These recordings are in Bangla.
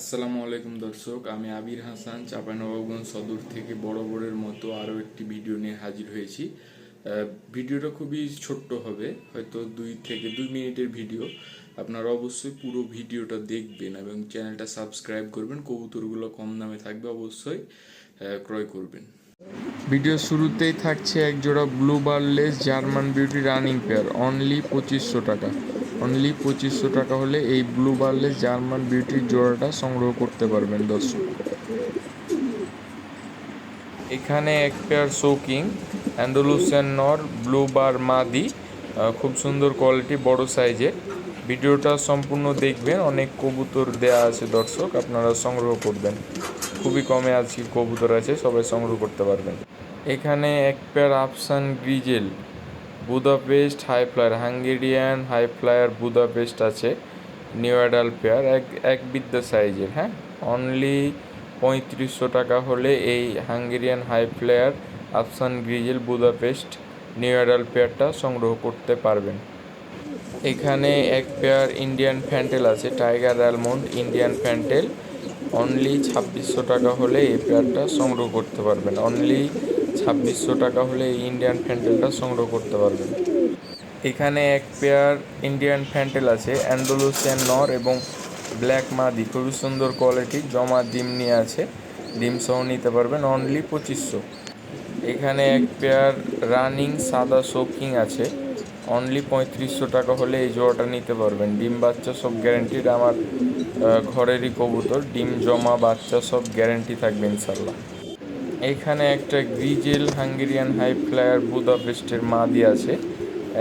আসসালামু আলাইকুম দর্শক, আমি আবির হাসান, চাঁপাইনবাবগঞ্জ সদর থেকে বড় বড়ের মতো আরও একটি ভিডিও নিয়ে হাজির হয়েছি। ভিডিওটা খুবই ছোট্ট হবে, হয়তো দুই থেকে দুই মিনিটের ভিডিও। আপনারা অবশ্যই পুরো ভিডিওটা দেখবেন এবং চ্যানেলটা সাবস্ক্রাইব করবেন, কবুতরগুলো কম দামে থাকবে অবশ্যই ক্রয় করবেন। ভিডিও শুরুতেই থাকছে এক জোড়া blue barless German beauty running pair, only পঁচিশশো টাকা। অনলি পঁচিশশো টাকা হলে এই ব্লু বারলেস জার্মান বিউটির জোড়াটা সংগ্রহ করতে পারবেন দর্শক। এখানে এক পেয়ার শোকিং অ্যান্ডোলুসিয়ান নর, ব্লু বার মাদি খুব সুন্দর কোয়ালিটি, বড় সাইজের। ভিডিওটা সম্পূর্ণ দেখবেন, অনেক কবুতর দেয়া আছে দর্শক, আপনারা সংগ্রহ করবেন। খুবই কমে আজকে কবুতর আছে, সবাই সংগ্রহ করতে পারবেন। এখানে এক pair আফসান grizzle Budapest, high flyer Hungarian, high flyer Budapest আছে, নিউ অ্যাডাল পেয়ার এক এক বিদ্যা সাইজের হ্যাঁ? অনলি পঁয়ত্রিশশো টাকা হলে এই হাঙ্গেরিয়ান হাই ফ্লায়ার আফসান গ্রিজেল বুদাপেস্ট নিউ অ্যাডাল পেয়ারটা সংগ্রহ করতে পারবেন। এখানে এক পেয়ার ইন্ডিয়ান ফ্যান্টেল আছে, tiger almond Indian fantail only ছাব্বিশশো টাকা হলে এই পেয়ারটা সংগ্রহ করতে পারবেন। অনলি ছাব্বিশশো টাকা হলে এই ইন্ডিয়ান ফ্যান্টেলটা সংগ্রহ করতে পারবেন। এখানে এক পেয়ার ইন্ডিয়ান ফ্যান্টেল আছে অ্যান্ডোলুসিয়ান নর এবং ব্ল্যাক মাদি খুবই সুন্দর কোয়ালিটি জমা ডিম নিয়ে আছে। ডিম সহ নিতে পারবেন অনলি পঁচিশশো। এখানে এক পেয়ার রানিং সাদা শোকিং আছে। অনলি পঁয়ত্রিশশো টাকা হলে এই জোড়াটা নিতে পারবেন। ডিম বাচ্চা সব গ্যারেন্টিড আমার ঘরেরই কবুতর। ডিম জমা বাচ্চা সব গ্যারেন্টি থাকবে ইনশাল্লাহ এখানে একটা গ্রিজেল হাঙ্গেরিয়ান হাই ফ্লায়ার বুদাপেস্টের মাদি আছে।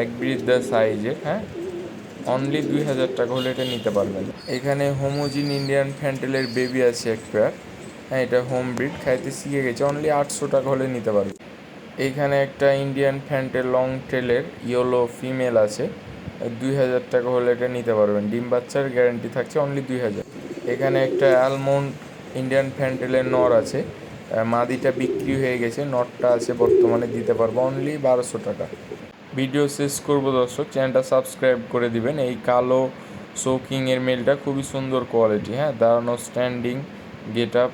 এক বৃদ্ধা সাইজের হ্যাঁ? অনলি দুই হাজার টাকা হলে এটা নিতে পারবেন। এখানে হোমোজিন ইন্ডিয়ান ফ্যান্টেলের বেবি আছে এক পেয়ার হ্যাঁ এটা হোম ব্রিড খাইতে শিখে গেছে। অনলি আটশো টাকা হলে নিতে পারবে এইখানে একটা ইন্ডিয়ান ফ্যান্টেল লং টেলের ইয়েলো ফিমেল আছে। দুই হাজার টাকা হলে এটা নিতে পারবেন। ডিম বাচ্চার গ্যারান্টি থাকছে অনলি দুই হাজার। এখানে একটা অ্যালমন্ড ইন্ডিয়ান ফ্যান্টেলের নর আছে। মাদিটা বিক্রি হয়ে গেছে। নটটা আছে বর্তমানে দিতে পারব। অনলি বারোশো টাকা। ভিডিও শেষ করব দর্শক। চ্যানেলটা সাবস্ক্রাইব করে দিবেন। এই কালো শোকিংয়ের মেলটা খুবই সুন্দর কোয়ালিটি হ্যাঁ? দাঁড়ানো স্ট্যান্ডিং গেট আপ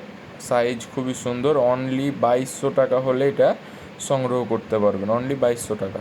সাইজ খুবই সুন্দর। অনলি বাইশশো টাকা হলে এটা সংগ্রহ করতে পারবেন। অনলি বাইশশো টাকা।